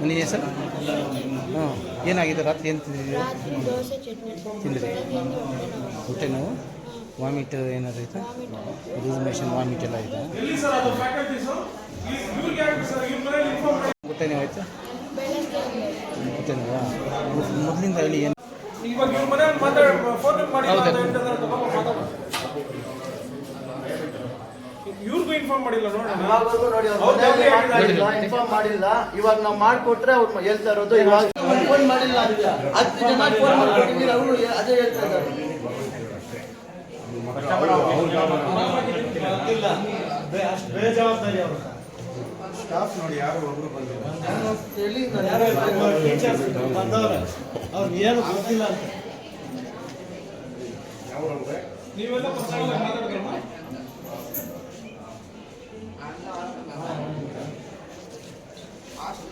ನಿನ್ನ ಹೆಸರು? ಹಾಂ. ಏನಾಗಿದೆ? ರಾತ್ರಿ ಏನು ತಿಂದಿದ್ದೀರಿ? ತಿಂದಿರಿ? ಹೊಟ್ಟೆ ನೋವು? ವಾಮಿಟ್ ಏನಾದ್ರು ಆಯಿತಾ? ರಿಸರ್ವೇಷನ್ ಮೋಷನ್ ವಾಮಿಟ್ ಎಲ್ಲ ಆಯ್ತಾ? ಹೊಟ್ಟೆ ನೋವು ಆಯಿತು? ಹೊಟ್ಟೆ ನೋವಾ? ಮೊದಲಿಂದ ಹೇಳಿ ಏನು? ಹೌದಾ? ಇವ್ರಿಗೂ ಇನ್ಫಾರ್ಮ್ ಮಾಡಿಲ್ಲ ನೋಡೋಣ. ಅವ್ರ. ಇನ್ಫಾರ್ಮ್ ಮಾಡಿಲ್ಲ ಇವಾಗ ನಾವು ಮಾಡ್ಕೊಟ್ರೆ ಅವ್ರು ಹೇಳ್ತಾ ಇರೋದು ಇವಾಗ ಫೋನ್ ಮಾಡಿಲ್ಲ ಅಂತ ಹತ್ತು ಜನ ಫೋನ್ ಮಾಡ್ಕೊಟ್ಟಿದ್ದೀರಿ ಅವರು ಅದೇ ಹೇಳ್ತಾ ಇದ್ದಾರೆ. ಸ್ಟಾಫ್ ನೋಡಿ ಯಾರು ಒಬ್ರು ಬಂದಿಲ್ಲ ನಾನು ಹೇಳಿ ನಾನು ಬಂದವ್ರೆ ಅವ್ರಿಗೆ ಏನು ಗೊತ್ತಿಲ್ಲ ಅಂತ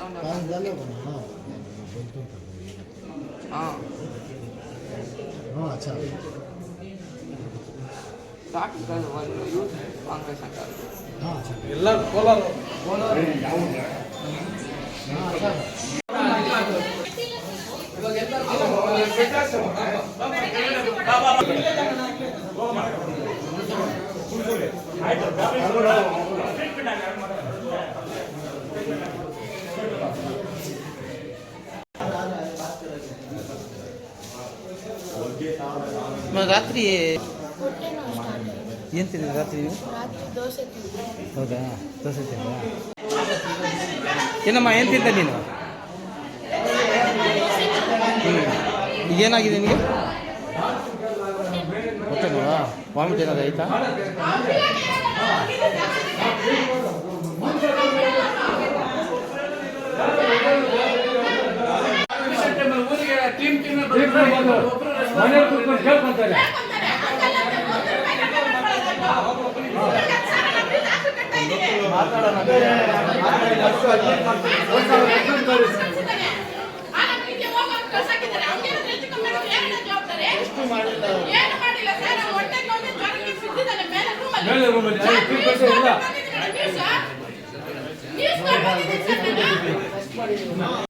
다운 달라고 나. 보통 아. 아, 참. ಸಾಕಿದ್ದಾರೆ ಒಂದು ಯೂತ್ ಕಾಂಗ್ರೆಸ್ ಸರ್ಕಾರ ಎಲ್ಲ ಕೋಲಾರ ಕೋಲಾರ ಆಯ್ತು ರಾತ್ರಿ ದೋಸೆ ರಾತ್ರಿ ಹೌದಾ? ದೋಸೆ ತಿಂದ ಏನಮ್ಮ, ಏನು ತಿಂತ ನೀನು? ಏನಾಗಿದೆ ನಿನಗೆ? ಹೊಟ್ಟೆ ನೋವಾ? ವಾಮಿಟ್ ಏನಾದ್ರು ಆಯ್ತಾ? ಮಕ್ಕಳು ಹುಷಾರಾಗಿ ಆಮೇಲೆ ಏನ್ ಬೇಕು ಅಲ್ಲಿ. ಸ್ಕೂಲಲ್ಲಿ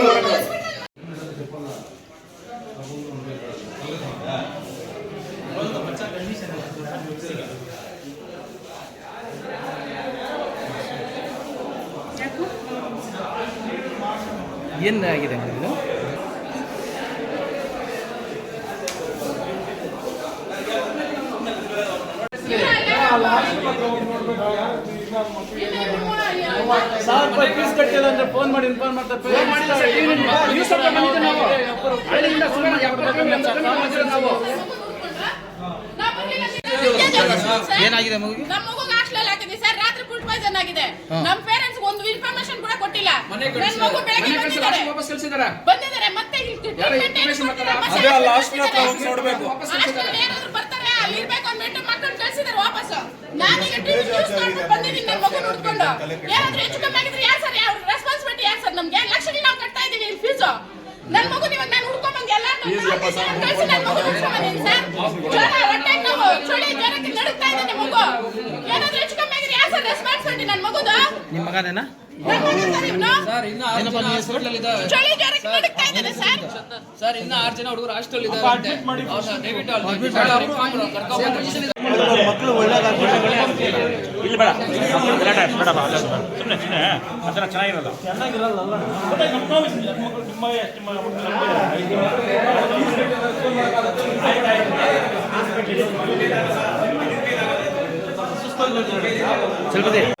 ಏನು ಆಗಿದೆ ಇದು? ಸಾವಿರ ರೂಪಾಯಿ ಫೀಸ್ ಕಟ್ಟಿಲ್ಲ ಅಂದ್ರೆ ಫೋನ್ ಮಾಡಿ ಇನ್ಫಾರ್ಮ್ ಮಾಡ್ತಾರೆ ಏನಾಗಿದೆ ಮಗುಗೆ? ನಮ್ಮ ಮಗು ಹಾಸ್ಟೆಲ್ ಹಾಕಿದ್ವಿ ಸರ್. ರಾತ್ರಿ ಫುಡ್ ಪಾಯ್ಸನ್ ಆಗಿದೆ. ನಮ್ಮ ಪೇರೆಂಟ್ಸ್ ಒಂದು ಇನ್ಫಾರ್ಮೇಶನ್ ಕೊಟ್ಟಿಲ್ಲ ನನ್ನ ಮಗು ಬೆಳಗ್ಗೆ ಬಂದಿದ್ದಾರೆ. ಬಂದಿದ್ದಾರೆ treatment ಏನು ಕೊಟ್ಟಿಲ್ಲ, ಮತ್ತೆ ಅದೇ ಅಲ್ಲಿ ಹಾಸ್ಟೆಲ್ ಹತ್ರ ಹೋಗಿ ನೋಡ್ಬೇಕು. ಏನಾದ್ರು ಬರ್ತಾರೆ ಅಲ್ಲಿ ಇರ್ಬೇಕು ಅಂದ್ಬಿಟ್ಟು ಮಕ್ಕಳು ಕಳ್ಸಿದ್ದಾರೆ ವಾಪಸ್. ನಾನೀಗ ಟಿವಿ ನ್ಯೂಸ್ ನೋಡ್ಬಿಟ್ಟು ಬಂದಿದ್ದೀನಿ ನನ್ನ ಮಗು ನೋಡ್ಕೊಂಡು. ಏನಾದ್ರು ಹೆಚ್ಚು ಕಮ್ಮಿ ಆಗಿದ್ರೆ ಯಾರು ಸರ್ ಯಾವ ರೆಸ್ಪಾನ್ಸಿಬಿಲಿಟಿ ಯಾರು ಸರ್ ನಮ್ಗೆ? ಲಕ್ಷ ನಾವು ಕಟ್ತಾ ಇದೀವಿ ಇಲ್ಲಿ ಫೀಸು ನನ್ನ ಮಗು ನಾನು ಹುಡ್ಕೊಂಬಂದು ಎಲ್ಲ ಕಳ್ಸಿ ನನ್ನ ಮಗು ಹುಡ್ಕೊಂಬಂದಿದ್ದೀನಿ ಸರ್. ಜ್ವರ ಹೊಟ್ಟೆ ನೋವು ಚಳಿ ಜ್ವರಕ್ಕೆ ನಡುಗ್ತಾ ಇದ್ದೀನಿ ಮಗು. ಏನಾದ್ರು ಹೆಚ್ಚು ಕಮ್ಮಿ ಆಗಿದ್ರೆ ಯಾರು ಸರ್ ರೆಸ್ಪಾನ್ಸಿಬಿಲಿಟಿ ನನ್ನ ಮಗುದು? ನಿಮ್ಮ ಮಗನೇನಾ? ಸರ್ ಇನ್ನ ಆರು ಜನ ಹುಡುಗರು ಹಾಸ್ಟೆಲ್ ಇದ್ದಾರೆ ದಯವಿಟ್ಟು ಅಲ್ಲಿ ಕರ್ಕೊಂಡು ಮಕ್ಕಳು ಇಲ್ಲಿ ಬೇಡ. ಬೇಡ ಸುಮ್ಮನೆ ಸುಮ್ಮನೆ ಅದನ್ನ ಚೆನ್ನಾಗಿರಲ್ಲ. ಚೆನ್ನಾಗಿರಲ್ಲ ಸ್ವಲ್ಪ.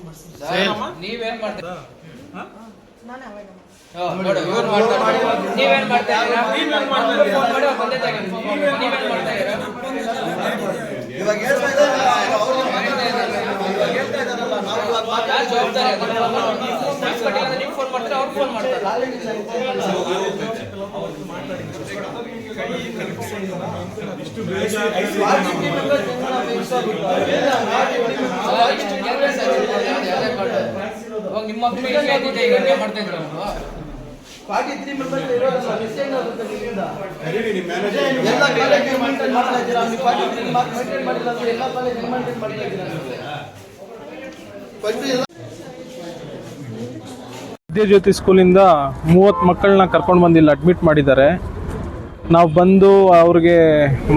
ನಾವು ಇವಾಗ ನೀವೇನ್ ಮಾಡ್ತಾ ಜವಾಬ್ದಾರಿ ಫೋನ್ ಮಾಡ್ತಾರೆ? ಅವ್ರು ಫೋನ್ ಮಾಡ್ತಾರೆ. ನಿಮ್ಮ ಮೇಂಟೈನ್ ಮಾಡ್ತಾ ಇದ್ದೀರಾ ಫಸ್ಟ್ ಎಲ್ಲ ವಿದ್ಯಾಜ್ಯೋತಿ ಸ್ಕೂಲಿಂದ ಮೂವತ್ತು ಮಕ್ಕಳನ್ನ ಕರ್ಕೊಂಡು ಬಂದಿಲ್ಲ ಅಡ್ಮಿಟ್ ಮಾಡಿದ್ದಾರೆ. ನಾವು ಬಂದು ಅವ್ರಿಗೆ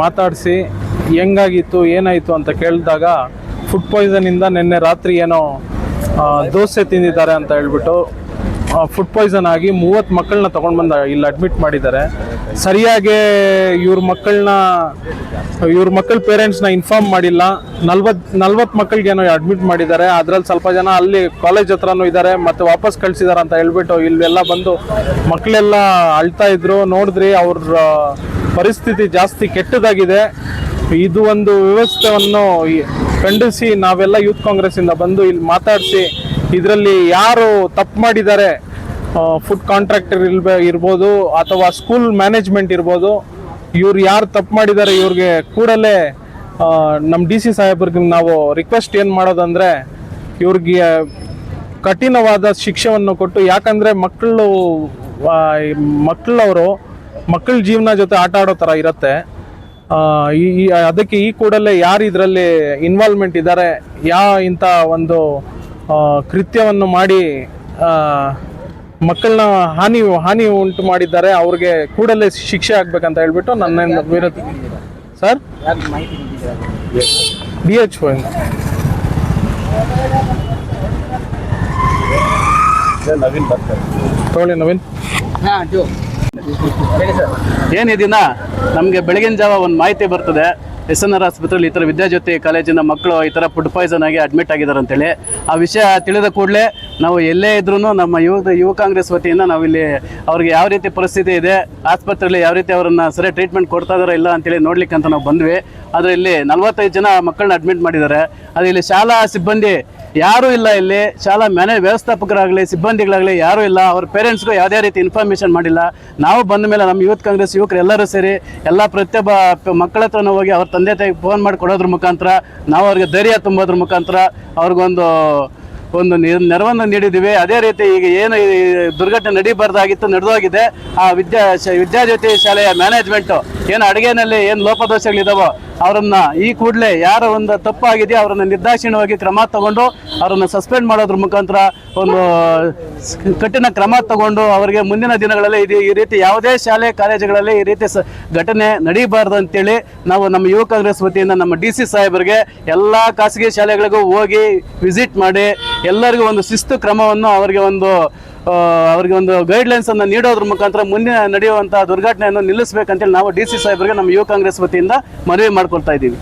ಮಾತಾಡಿಸಿ, ಹೆಂಗಾಗಿತ್ತು, ಏನಾಯಿತು ಅಂತ ಕೇಳಿದಾಗ ಫುಡ್ ಪಾಯ್ಸನಿಂದ ನಿನ್ನೆ ರಾತ್ರಿ ಏನೋ ದೋಸೆ ತಿಂದಿದ್ದಾರೆ ಅಂತ ಹೇಳ್ಬಿಟ್ಟು ಫುಡ್ ಪಾಯ್ಸನ್ ಆಗಿ ಮೂವತ್ತು ಮಕ್ಕಳನ್ನ ತೊಗೊಂಡು ಬಂದ, ಇಲ್ಲಿ ಅಡ್ಮಿಟ್ ಮಾಡಿದ್ದಾರೆ. ಸರಿಯಾಗಿ ಇವ್ರ ಮಕ್ಕಳನ್ನ ಇವ್ರ ಮಕ್ಕಳ ಪೇರೆಂಟ್ಸ್ನ ಇನ್ಫಾರ್ಮ್ ಮಾಡಿಲ್ಲ. ನಲ್ವತ್ತು ನಲ್ವತ್ತು ಮಕ್ಕಳಿಗೇನೋ ಅಡ್ಮಿಟ್ ಮಾಡಿದ್ದಾರೆ. ಅದ್ರಲ್ಲಿ ಸ್ವಲ್ಪ ಜನ ಅಲ್ಲಿ ಕಾಲೇಜ್ ಹತ್ರನೂ ಇದ್ದಾರೆ, ಮತ್ತೆ ವಾಪಸ್ ಕಳ್ಸಿದಾರೆ ಅಂತ ಹೇಳ್ಬಿಟ್ಟು ಇಲ್ಲೆಲ್ಲ ಬಂದು ಮಕ್ಕಳೆಲ್ಲ ಅಳ್ತಾ ಇದ್ರು. ನೋಡಿದ್ರಿ, ಅವ್ರ ಪರಿಸ್ಥಿತಿ ಜಾಸ್ತಿ ಕೆಟ್ಟದಾಗಿದೆ. ಇದು ಒಂದು ವ್ಯವಸ್ಥೆಯನ್ನು ಖಂಡಿಸಿ ನಾವೆಲ್ಲ ಯೂತ್ ಕಾಂಗ್ರೆಸ್ಸಿಂದ ಬಂದು ಇಲ್ಲಿ ಮಾತಾಡಿಸಿ ಇದರಲ್ಲಿ ಯಾರು ತಪ್ಪು ಮಾಡಿದ್ದಾರೆ ಫುಡ್ ಕಾಂಟ್ರಾಕ್ಟರ್ ಇಲ್ಬೇ ಇರ್ಬೋದು ಅಥವಾ ಸ್ಕೂಲ್ ಮ್ಯಾನೇಜ್ಮೆಂಟ್ ಇರ್ಬೋದು, ಇವ್ರು ಯಾರು ತಪ್ಪು ಮಾಡಿದ್ದಾರೆ ಇವ್ರಿಗೆ ಕೂಡಲೇ ನಮ್ಮ ಡಿ ಸಿ ಸಾಹೇಬ್ರಿಗೆ ನಾವು ರಿಕ್ವೆಸ್ಟ್ ಏನು ಮಾಡೋದಂದರೆ, ಇವ್ರಿಗೆ ಕಠಿಣವಾದ ಶಿಕ್ಷೆಯನ್ನು ಕೊಟ್ಟು, ಯಾಕಂದರೆ ಮಕ್ಕಳು ಮಕ್ಕಳವರು ಮಕ್ಕಳ ಜೀವನ ಜೊತೆ ಆಟ ಆಡೋ ಥರ ಇರುತ್ತೆ. ಈ ಅದಕ್ಕೆ ಈ ಕೂಡಲೇ ಯಾರು ಇದರಲ್ಲಿ ಇನ್ವಾಲ್ವ್ಮೆಂಟ್ ಇದ್ದಾರೆ, ಯಾ ಇಂಥ ಒಂದು ಕೃತ್ಯವನ್ನು ಮಾಡಿ ಮಕ್ಕಳನ್ನ ಹಾನಿ ಹಾನಿ ಉಂಟು ಮಾಡಿದ್ದಾರೆ, ಅವ್ರಿಗೆ ಕೂಡಲೇ ಶಿಕ್ಷೆ ಆಗ್ಬೇಕಂತ ಹೇಳ್ಬಿಟ್ಟು ನನ್ನ ವಿರೋಧ. ಸರ್? ಡಿ ಎಚ್ ಓ ತಗೊಳ್ಳಿ ನವೀನ್. ಏನಿದಿನ? ನಮಗೆ ಬೆಳಗಿನ ಜಾವ ಒಂದು ಮಾಹಿತಿ ಬರ್ತದೆ. ಎಸ್ ಎನ್ ಆರ್ ಆಸ್ಪತ್ರೆಯಲ್ಲಿ ಈ ಥರ ವಿದ್ಯಾಜ್ಯೋತಿ ಕಾಲೇಜಿನ ಮಕ್ಕಳು ಈ ಥರ ಫುಡ್ ಪಾಯ್ಸನ್ ಆಗಿ ಅಡ್ಮಿಟ್ ಆಗಿದ್ದಾರೆ ಅಂತೇಳಿ ಆ ವಿಷಯ ತಿಳಿದ ಕೂಡಲೇ ನಾವು ಎಲ್ಲೇ ಇದ್ರೂ ನಮ್ಮ ಯುವ ಯುವ ಕಾಂಗ್ರೆಸ್ ವತಿಯಿಂದ ನಾವಿಲ್ಲಿ ಅವ್ರಿಗೆ ಯಾವ ರೀತಿ ಪರಿಸ್ಥಿತಿ ಇದೆ, ಆಸ್ಪತ್ರೆಯಲ್ಲಿ ಯಾವ ರೀತಿ ಅವರನ್ನು ಸರಿ ಟ್ರೀಟ್ಮೆಂಟ್ ಕೊಡ್ತಾ ಇದಾರೋ ಇಲ್ಲ ಅಂತೇಳಿ ನೋಡ್ಲಿಕ್ಕೆ ಅಂತ ನಾವು ಬಂದ್ವಿ. ಆದರೆ ಇಲ್ಲಿ ನಲವತ್ತೈದು ಜನ ಮಕ್ಕಳನ್ನ ಅಡ್ಮಿಟ್ ಮಾಡಿದ್ದಾರೆ. ಆದರೆ ಇಲ್ಲಿ ಶಾಲಾ ಸಿಬ್ಬಂದಿ ಯಾರೂ ಇಲ್ಲ ಇಲ್ಲಿ. ಶಾಲಾ ಮ್ಯಾನೇಜ್ ವ್ಯವಸ್ಥಾಪಕರಾಗಲಿ, ಸಿಬ್ಬಂದಿಗಳಾಗಲಿ ಯಾರೂ ಇಲ್ಲ. ಅವ್ರ ಪೇರೆಂಟ್ಸ್ಗೂ ಯಾವುದೇ ರೀತಿ ಇನ್ಫಾರ್ಮೇಷನ್ ಮಾಡಿಲ್ಲ. ನಾವು ಬಂದ ಮೇಲೆ ನಮ್ಮ ಯೂತ್ ಕಾಂಗ್ರೆಸ್ ಯುವಕರು ಎಲ್ಲರೂ ಸೇರಿ ಎಲ್ಲ ಪ್ರತಿಯೊಬ್ಬ ಮಕ್ಕಳ ಹತ್ರನೂ ಹೋಗಿ ಅವ್ರ ತಂದೆ ತಾಯಿಗೆ ಫೋನ್ ಮಾಡಿ ಕೊಡೋದ್ರ ಮುಖಾಂತರ, ನಾವು ಅವ್ರಿಗೆ ಧೈರ್ಯ ತುಂಬೋದ್ರ ಮುಖಾಂತರ ಅವ್ರಿಗೊಂದು, ಒಂದು ನೆರವನ್ನು ನೀಡಿದ್ದೀವಿ. ಅದೇ ರೀತಿ ಈಗ ಏನು ಈ ದುರ್ಘಟನೆ ನಡೀಬಾರ್ದಾಗಿತ್ತು, ನಡೆದೋಗಿದೆ. ಆ ವಿದ್ಯಾ ವಿದ್ಯಾಜ್ಯೋತಿ ಶಾಲೆಯ ಮ್ಯಾನೇಜ್ಮೆಂಟು ಏನು ಅಡುಗೆನಲ್ಲಿ ಏನು ಲೋಪದೋಷಗಳಿದಾವೋ ಅವರನ್ನ ಈ ಕೂಡಲೇ ಯಾರ ಒಂದು ತಪ್ಪಾಗಿದೆಯೋ ಅವರನ್ನ ನಿರ್ದಾಕ್ಷಿಣ್ಯವಾಗಿ ಕ್ರಮ ತಗೊಂಡು ಅವರನ್ನ ಸಸ್ಪೆಂಡ್ ಮಾಡೋದ್ರ ಮುಖಾಂತರ ಒಂದು ಕಠಿಣ ಕ್ರಮ ತಗೊಂಡು ಅವರಿಗೆ ಮುಂದಿನ ದಿನಗಳಲ್ಲಿ ಇದು ಈ ರೀತಿ ಯಾವುದೇ ಶಾಲೆ, ಕಾಲೇಜುಗಳಲ್ಲಿ ಈ ರೀತಿ ಘಟನೆ ನಡೀಬಾರ್ದು ಅಂತೇಳಿ ನಾವು ನಮ್ಮ ಯುವ ಕಾಂಗ್ರೆಸ್ ವತಿಯಿಂದ ನಮ್ಮ ಡಿ ಸಿ ಸಾಹೇಬರಿಗೆ ಎಲ್ಲ ಖಾಸಗಿ ಶಾಲೆಗಳಿಗೂ ಹೋಗಿ ವಿಸಿಟ್ ಮಾಡಿ ಎಲ್ಲರಿಗೂ ಒಂದು ಶಿಸ್ತು ಕ್ರಮವನ್ನು ಅವರಿಗೆ ಒಂದು ಅವರಿಗೆ ಒಂದು ಗೈಡ್ಲೈನ್ಸ್ ಅನ್ನು ನೀಡೋದ್ರ ಮುಖಾಂತರ ಮುಂದೆ ನಡೆಯುವಂತಹ ದುರ್ಘಟನೆಯನ್ನು ನಿಲ್ಲಿಸಬೇಕಂತೇಳಿ ನಾವು ಡಿ ಸಿ ಸಾಹೇಬರಿಗೆ ನಮ್ಮ ಯುವ ಕಾಂಗ್ರೆಸ್ ವತಿಯಿಂದ ಮನವಿ ಮಾಡ್ಕೊಳ್ತಾ ಇದ್ದೀವಿ.